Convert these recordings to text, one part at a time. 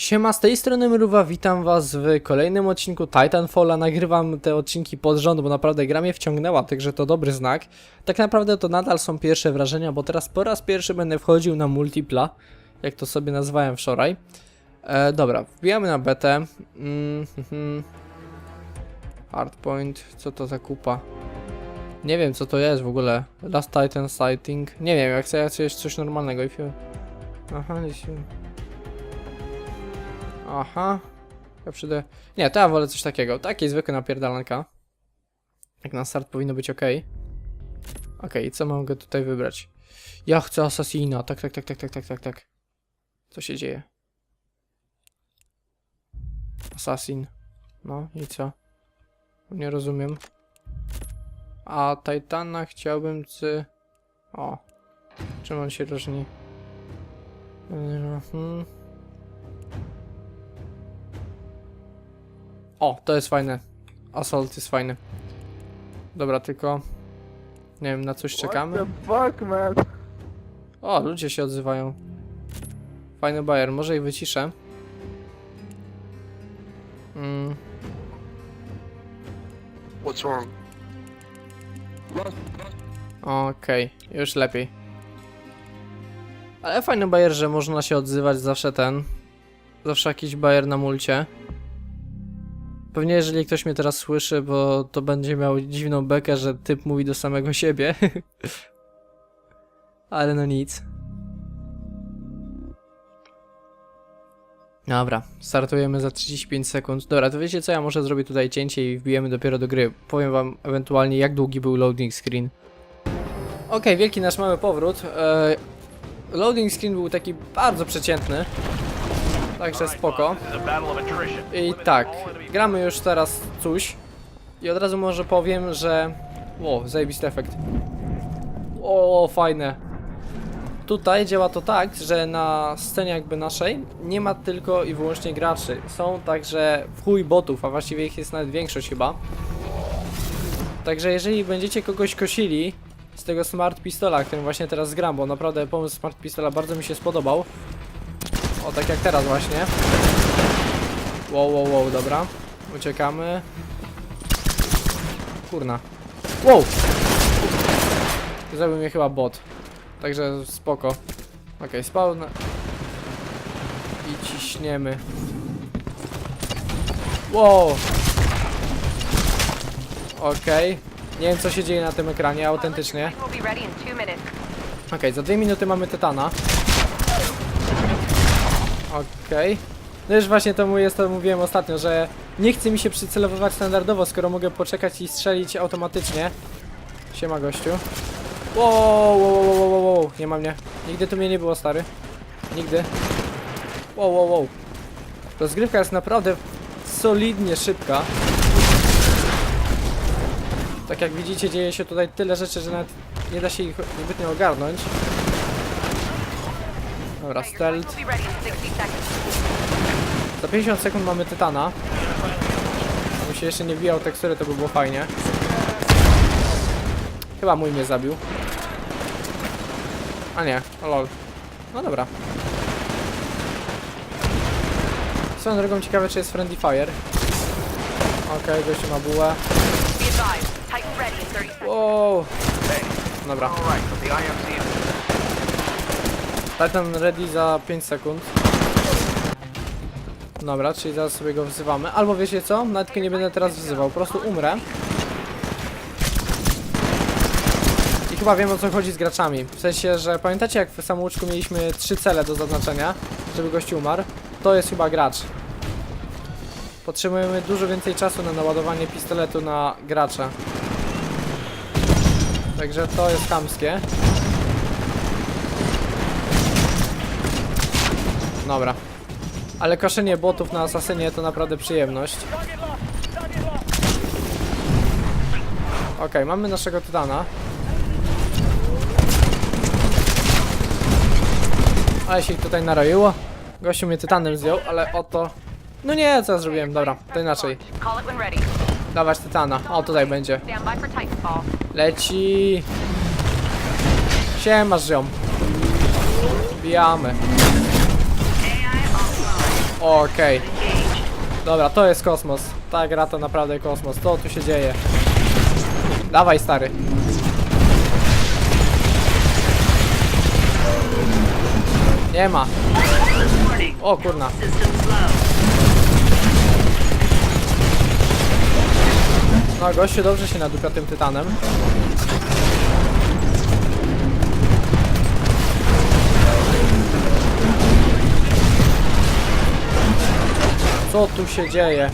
Siema, z tej strony Mruwa, witam was w kolejnym odcinku Titanfalla. Nagrywam te odcinki pod rząd, bo naprawdę gra mnie wciągnęła, także to dobry znak. Tak naprawdę to nadal są pierwsze wrażenia, bo teraz po raz pierwszy będę wchodził na multipla, jak to sobie nazwałem wczoraj. E, dobra, wbijamy na betę. Mm, mhm. Hardpoint, co to za kupa? Nie wiem co to jest w ogóle. Last Titan Sighting. Nie wiem, jak chcę, chcę coś normalnego. Aha, jeśli... Aha. Ja przyjdę. Nie, to ja wolę coś takiego. Takie zwykłe napierdalanka. Jak na start powinno być ok. Ok, i co mogę tutaj wybrać? Ja chcę Assassina. Tak, tak, tak, tak, tak, tak, tak, tak. Co się dzieje? Assassin. No i co? Nie rozumiem. A Titana chciałbym z... O. Czym on się różni? Mhm. O, to jest fajne. Assault jest fajny. Dobra, tylko... Nie wiem, na coś czekamy. What the fuck, man? O, ludzie się odzywają. Fajny bajer, może ich wyciszę. Mm, What's wrong? Okej, już lepiej. Ale fajny bajer, że można się odzywać zawsze ten. Zawsze jakiś bajer na mulcie. Pewnie jeżeli ktoś mnie teraz słyszy, bo to będzie miał dziwną bekę, że typ mówi do samego siebie. Ale no nic. Dobra, startujemy za 35 sekund. Dobra, to wiecie co, ja może zrobię tutaj cięcie i wbijemy dopiero do gry. Powiem wam ewentualnie jak długi był loading screen. Okej, wielki nasz mały powrót. E, loading screen był taki bardzo przeciętny. Także spoko. I tak, gramy już teraz coś. I od razu może powiem, że... O, zajebisty efekt. O, fajne. Tutaj działa to tak, że na scenie jakby naszej nie ma tylko i wyłącznie graczy. Są także w chuj botów, a właściwie ich jest nawet większość chyba. Także jeżeli będziecie kogoś kosili z tego Smart Pistola, którym właśnie teraz gram, bo naprawdę pomysł Smart Pistola bardzo mi się spodobał. O, tak jak teraz właśnie. Wow, wow, wow, dobra. Uciekamy. Kurna. Wow! Zabił mnie chyba bot. Także spoko. Okej, okay, spawn. I ciśniemy. Wow! Okej. Nie wiem co się dzieje na tym ekranie, autentycznie. Okej, za dwie minuty mamy Tytana. Okej. No już właśnie to mówię, to mówiłem ostatnio, że nie chce mi się przycelowywać standardowo, skoro mogę poczekać i strzelić automatycznie. Siema gościu. Wow, wow, wow, wow, wow, nie ma mnie. Nigdy tu mnie nie było, stary. Nigdy. Wow, wow, wow. Rozgrywka jest naprawdę solidnie szybka. Tak jak widzicie, dzieje się tutaj tyle rzeczy, że nawet nie da się ich zbytnio ogarnąć. Dobra, Okay, your point stealth. will be ready in 60 seconds. Za 50 sekund mamy Tytana. Gdybym się jeszcze nie wbijał tekstury, to by było fajnie. Chyba mój mnie zabił. A nie, o lol. No dobra. Swoją drogą ciekawe, czy jest Friendly Fire. Okej, gościu ma bułę. Be advised, Titan ready in 30 seconds. Wow. Dobra. Titan ready za 5 sekund. Dobra, czyli zaraz sobie go wzywamy. Albo wiecie co? Nawet nie będę teraz wzywał, po prostu umrę. I chyba wiem o co chodzi z graczami. W sensie, że pamiętacie jak w samouczku mieliśmy trzy cele do zaznaczenia, żeby gość umarł? To jest chyba gracz. Potrzebujemy dużo więcej czasu na naładowanie pistoletu na gracza. Także to jest chamskie. Dobra. Ale koszenie botów na asasynie to naprawdę przyjemność. Okej, mamy naszego tytana. Ale się tutaj naroiło. Gościu mnie tytanem zdjął, ale oto... No nie, co ja zrobiłem? Dobra, to inaczej. Dawać tytana. O, tutaj będzie. Leci. Siema, ziom. Bijamy. Okej. Dobra, to jest kosmos. Ta gra to naprawdę kosmos. Co tu się dzieje? Dawaj, stary. Nie ma. O kurna. No, gościu dobrze się nadupia tym tytanem. Co tu się dzieje?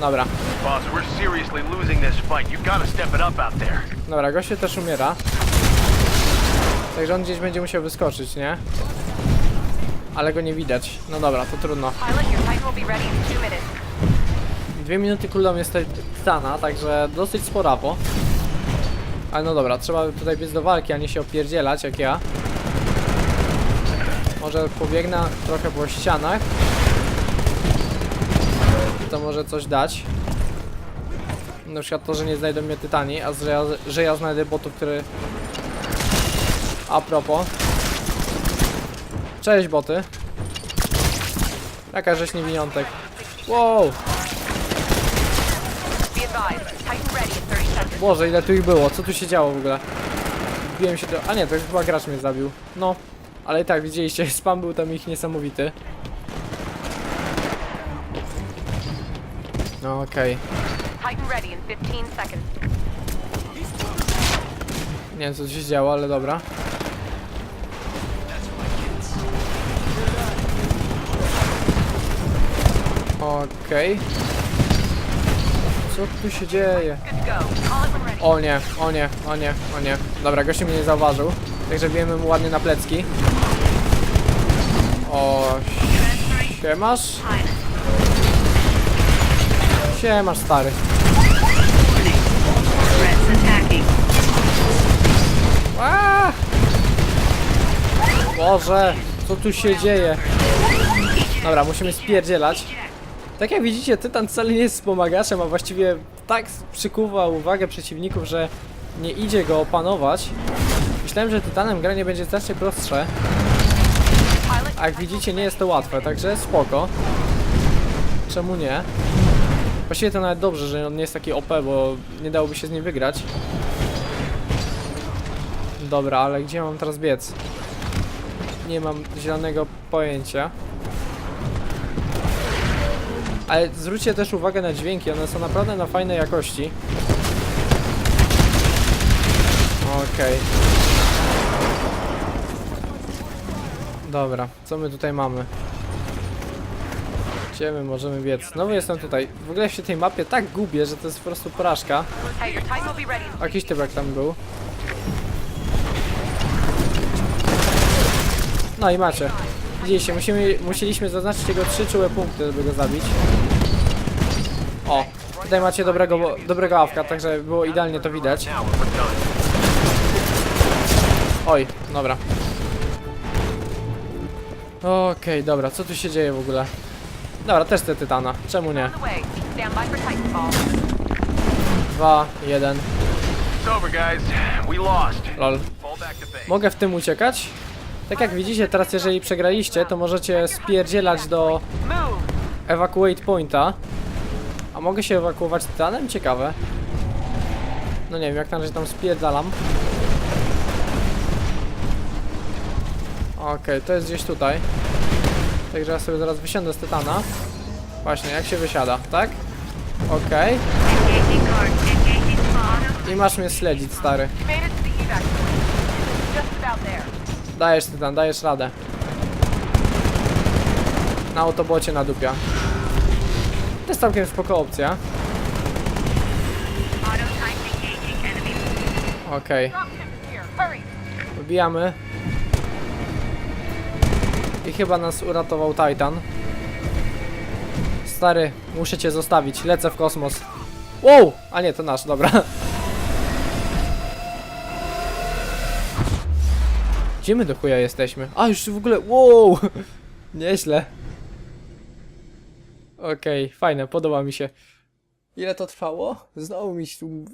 Dobra, Boss, we're seriously losing this fight. You've got to step it up out there. dobra, gościu też umiera. Także on gdzieś będzie musiał wyskoczyć, nie? Ale go nie widać. No dobra, to trudno. Dwie minuty cooldown jest Titana, także dosyć sporawo. Ale no dobra, trzeba tutaj biec do walki, a nie się opierdzielać jak ja. Może pobiegnę trochę po ścianach. To może coś dać. Na przykład to, że nie znajdą mnie Tytani, a że ja, że ja znajdę botów, który... A propos. Cześć boty. Jaka żeś niewiniątek. Wow! Be advised, Titan ready in 30 seconds. Boże, ile tu ich było, co tu się działo w ogóle? Wbiłem się do... A nie, to chyba gracz mnie zabił. No, ale i tak, widzieliście, spam był tam ich niesamowity. No okej. Titan ready in 15 seconds. Nie wiem co tu się działo, ale dobra. Okej. Co tu się dzieje? Good to go. Call it when ready. O nie, o nie, o nie, o nie. Dobra, gościu mnie nie zauważył. Także bijemy mu ładnie na plecki. O, siemasz? Siemasz, stary. Aaa! Boże, co tu się dzieje? Dobra, musimy spierdzielać. Tak jak widzicie, Tytan wcale nie jest wspomagaczem, a właściwie tak przykuwa uwagę przeciwników, że nie idzie go opanować. Myślałem, że Tytanem granie będzie znacznie prostsze, a jak widzicie nie jest to łatwe, także spoko. Czemu nie? Właściwie to nawet dobrze, że on nie jest taki OP, bo nie dałoby się z nim wygrać. Dobra, ale gdzie mam teraz biec? Nie mam zielonego pojęcia. Ale zwróćcie też uwagę na dźwięki, one są naprawdę na fajnej jakości. Okej. Dobra, co my tutaj mamy? Gdzie my możemy biec? Znowu jestem tutaj. W ogóle się tej mapie tak gubię, że to jest po prostu porażka. Jakiś typek tam był. No i macie. Widzieliście, musimy, musieliśmy zaznaczyć jego trzy czułe punkty, żeby go zabić. O, tutaj macie dobrego, dobrego awka, także było idealnie to widać. Oj, dobra. Okej, dobra, co tu się dzieje w ogóle? Dobra, też te tytana, czemu nie? Dwa, jeden, lol. Mogę w tym uciekać? Tak jak widzicie, teraz jeżeli przegraliście, to możecie spierdzielać do evacuate pointa. A mogę się ewakuować tytanem? Ciekawe. No nie wiem, jak na razie tam spierdalam. Okej, to jest gdzieś tutaj. Także ja sobie zaraz wysiądę z tytana. Właśnie, jak się wysiada, tak? Okej. I masz mnie śledzić, stary. Dajesz tytan, dajesz radę. Na autobocie na dupia. To jest całkiem spoko opcja. Okej, wbijamy. I chyba nas uratował Titan. Stary, muszę cię zostawić, lecę w kosmos. Wow! A nie, to nasz, dobra. Gdzie my do chuja jesteśmy? A, już w ogóle, wow! Nieźle. Okej, fajne, podoba mi się. Ile to trwało? Znowu mi się tu...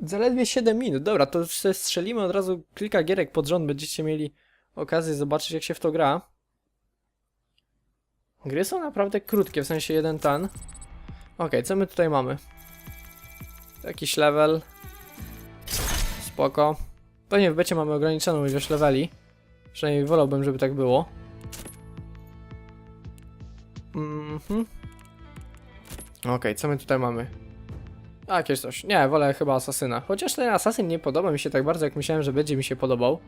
Zaledwie 7 minut. Dobra, to strzelimy od razu kilka gierek pod rząd. Będziecie mieli okazję zobaczyć, jak się w to gra. Gry są naprawdę krótkie, w sensie jeden ten. Okej, co my tutaj mamy? Jakiś level. Spoko. Pewnie w becie mamy ograniczoną ilość leveli. Przynajmniej wolałbym, żeby tak było. Mhm. Okej, co my tutaj mamy? A, jakieś coś. Nie, wolę chyba asasyna. Chociaż ten asasyn nie podoba mi się tak bardzo, jak myślałem, że będzie mi się podobał.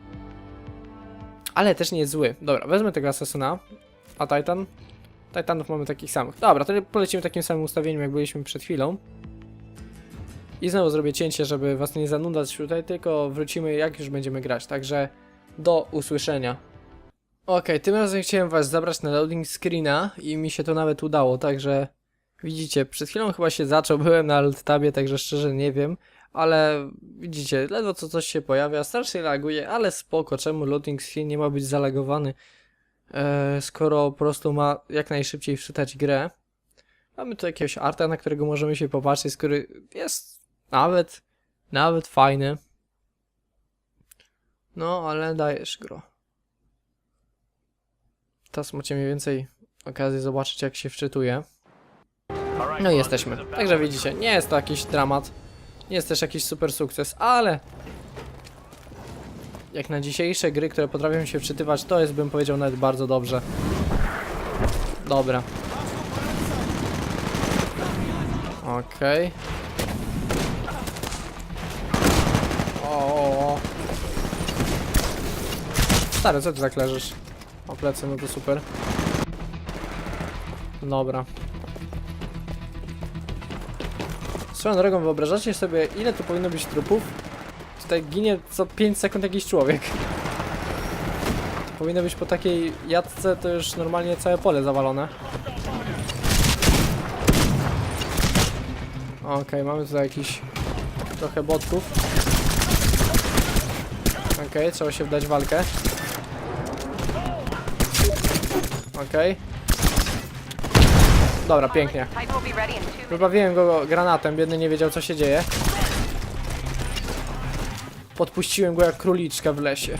Ale też nie jest zły. Dobra, wezmę tego asasyna. A Titan? Titanów mamy takich samych. Dobra, to polecimy takim samym ustawieniem, jak byliśmy przed chwilą. I znowu zrobię cięcie, żeby was nie zanudzać tutaj, tylko wrócimy jak już będziemy grać. Także do usłyszenia. Okej, tym razem chciałem was zabrać na loading screena i mi się to nawet udało, także widzicie, przed chwilą chyba się zaczął, byłem na alt tabie, także szczerze nie wiem, ale widzicie, ledwo co coś się pojawia, strasznie laguje, ale spoko, czemu loading screen nie ma być zalagowany, e, skoro po prostu ma jak najszybciej wczytać grę. Mamy tu jakiegoś arta, na którego możemy się popatrzeć, który jest nawet, nawet fajny. No, ale dajesz gro. Teraz macie mniej więcej okazję zobaczyć jak się wczytuje. No i jesteśmy. Także widzicie, nie jest to jakiś dramat. Jest też jakiś super sukces, ale jak na dzisiejsze gry, które potrafią się wczytywać, to jest bym powiedział nawet bardzo dobrze. Dobra. Okej. O, o. Stary, co ty tak? O plecy, no to super. Dobra. Swoją drogą, wyobrażacie sobie, ile tu powinno być trupów? Tutaj ginie co 5 sekund jakiś człowiek. Powinno być po takiej jadce, to już normalnie całe pole zawalone. Okej, mamy tutaj jakiś trochę botków. Okej, trzeba się wdać w walkę. Okej. Dobra, pięknie. Wybawiłem go granatem, biedny nie wiedział co się dzieje. Podpuściłem go jak króliczka w lesie.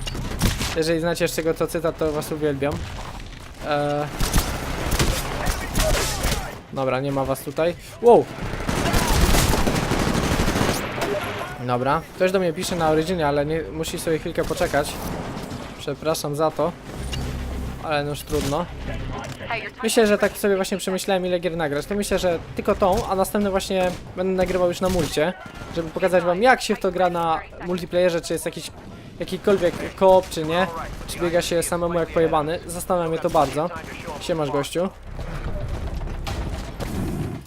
Jeżeli znacie jeszcze go to cytat, to was uwielbiam. Eee... Dobra, nie ma was tutaj. Wow! Dobra, ktoś do mnie pisze na Originie, ale nie, musi sobie chwilkę poczekać. Przepraszam za to. Ale no już trudno. Myślę, że tak sobie właśnie przemyślałem ile gier nagrać. To myślę, że tylko tą, a następne właśnie będę nagrywał już na mulcie, żeby pokazać wam jak się w to gra na multiplayerze, czy jest jakiś jakikolwiek koop, czy nie, czy biega się samemu jak pojebany. Zastanawia mnie to bardzo. Siemasz gościu.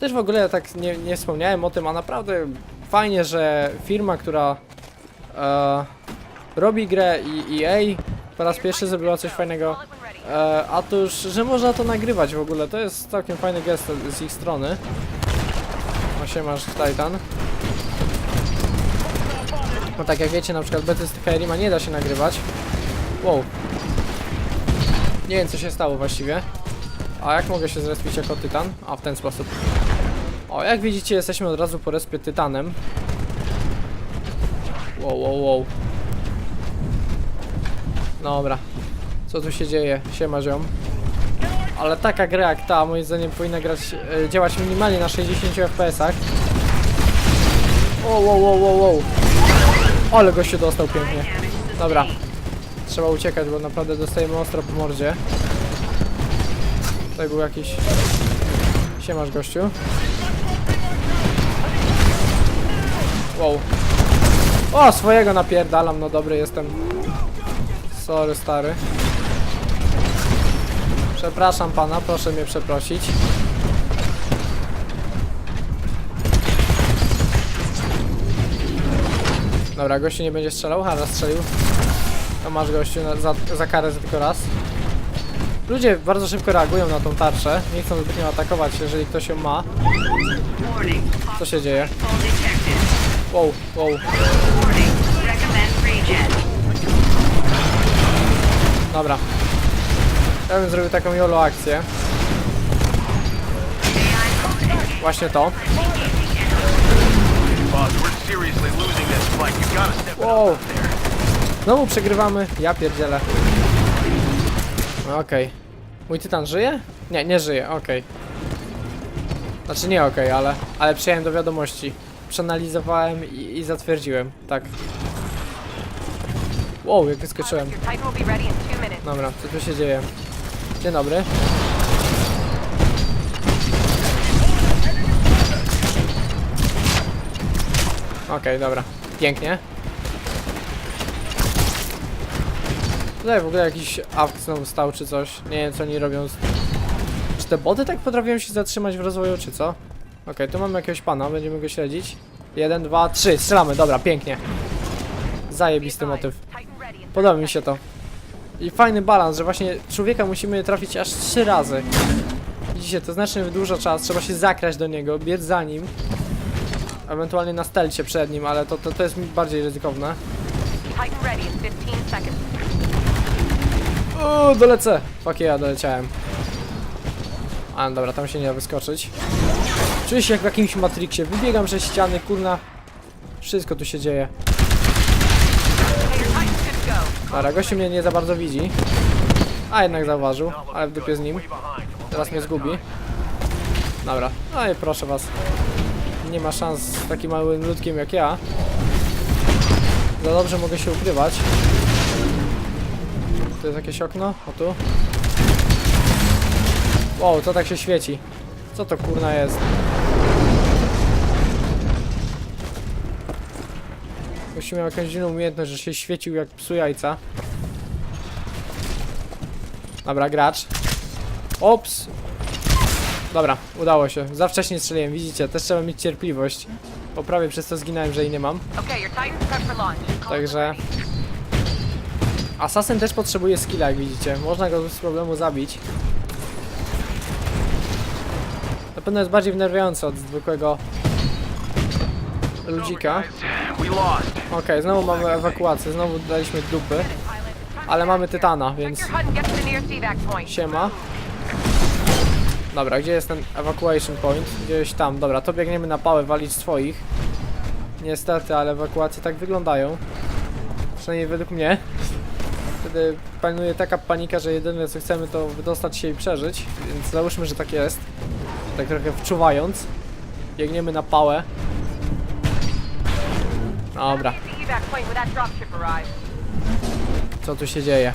Też w ogóle tak nie, nie wspomniałem o tym, a naprawdę fajnie, że firma, która e, robi grę i EA po raz pierwszy zrobiła coś fajnego E, a to już, że można to nagrywać w ogóle, to jest całkiem fajny gest z ich strony. O się masz Titan. No tak jak wiecie, na przykład bety z nie da się nagrywać. Wow. Nie wiem co się stało właściwie. A jak mogę się zrespić jako Tytan? A w ten sposób. O, jak widzicie jesteśmy od razu po respie Tytanem. Wow, wow, wow. Dobra. Co tu się dzieje? Siema ziom. Ale taka gra jak ta, moim zdaniem powinna grać, e, działać minimalnie na 60 fps-ach. Wow, wow, wow, wow, wow. Ale gościu dostał pięknie. Dobra. Trzeba uciekać, bo naprawdę dostajemy ostro po mordzie. Tutaj był jakiś... Siemasz gościu. Wow. O, swojego napierdalam, no dobry jestem. Sorry, stary. Przepraszam pana, proszę mnie przeprosić. Dobra, gościu nie będzie strzelał, ha, strzelił. To masz gościu na, za, za karę za tylko raz. Ludzie bardzo szybko reagują na tą tarczę. Nie chcą zbytnio atakować, jeżeli ktoś ją ma. Co się dzieje? Wow, wow. Dobra. Ja bym zrobił taką YOLO akcję. Właśnie to. Wow. Znowu przegrywamy. Ja pierdzielę. Okej. Mój tytan żyje? Nie, nie żyje, okej. Znaczy nie okej, ale, ale przyjąłem do wiadomości. Przeanalizowałem i, i zatwierdziłem, tak. Wow, jak wyskoczyłem. Dobra, co tu się dzieje? Dzień dobry. Okej, dobra. Pięknie. Tutaj w ogóle jakiś awk znowu stał czy coś. Nie wiem co oni robią. Czy te boty tak potrafią się zatrzymać w rozwoju, czy co? Okej, tu mamy jakiegoś pana, będziemy go śledzić. Jeden, dwa, trzy, strzelamy, dobra, pięknie. Zajebisty motyw. Podoba mi się to. I fajny balans, że właśnie człowieka musimy trafić aż trzy razy. Widzicie, to znacznie wydłuża czas, trzeba się zakraść do niego, biec za nim. Ewentualnie na stelcie przed nim, ale to, to, to jest bardziej ryzykowne. Titan ready in 15 seconds. Uuu, dolecę! Fuck ja, doleciałem. A, dobra, tam się nie da wyskoczyć. Czuję się jak w jakimś Matrixie, wybiegam przez ściany, kurna. Wszystko tu się dzieje. Okay, your Titan's good to go. Dobra, gościu mnie nie za bardzo widzi. A jednak zauważył, ale w dupie z nim. Teraz mnie zgubi. Dobra, no i proszę was. Nie ma szans z takim małym ludkiem jak ja. Za dobrze mogę się ukrywać. Tu jest jakieś okno? O tu. Wow, to tak się świeci. Co to kurna jest? Gościu miał jakąś dziwną umiejętność, że się świecił jak psu jajca. Dobra, gracz. Ops! Dobra, udało się. Za wcześnie strzeliłem, widzicie, też trzeba mieć cierpliwość. Bo prawie przez to zginąłem, że jej nie mam. Także... Assassin też potrzebuje skilla, jak widzicie. Można go bez problemu zabić. Na pewno jest bardziej wnerwiający od zwykłego ludzika. Okej, znowu mamy ewakuację, znowu daliśmy dupy. Ale mamy tytana, więc siema. Dobra, gdzie jest ten evacuation point? Gdzieś tam, dobra, to biegniemy na pałę walić swoich. Niestety, ale ewakuacje tak wyglądają. Przynajmniej według mnie. Wtedy panuje taka panika, że jedyne co chcemy to wydostać się i przeżyć, więc załóżmy, że tak jest. Tak trochę wczuwając. Biegniemy na pałę. Dobra, co tu się dzieje?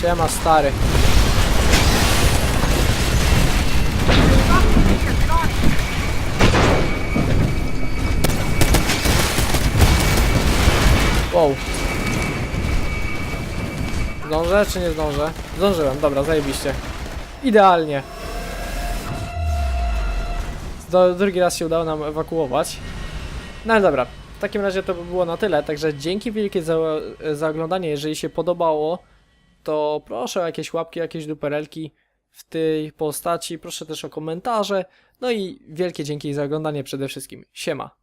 Siema stary. Wow. Zdążę czy nie zdążę? Zdążyłem, dobra, zajebiście. Idealnie. Do, drugi raz się udało nam ewakuować. No ale dobra, w takim razie to by było na tyle, także dzięki wielkie za, za oglądanie, jeżeli się podobało, to proszę o jakieś łapki, jakieś duperelki w tej postaci, proszę też o komentarze, no i wielkie dzięki za oglądanie przede wszystkim. Siema.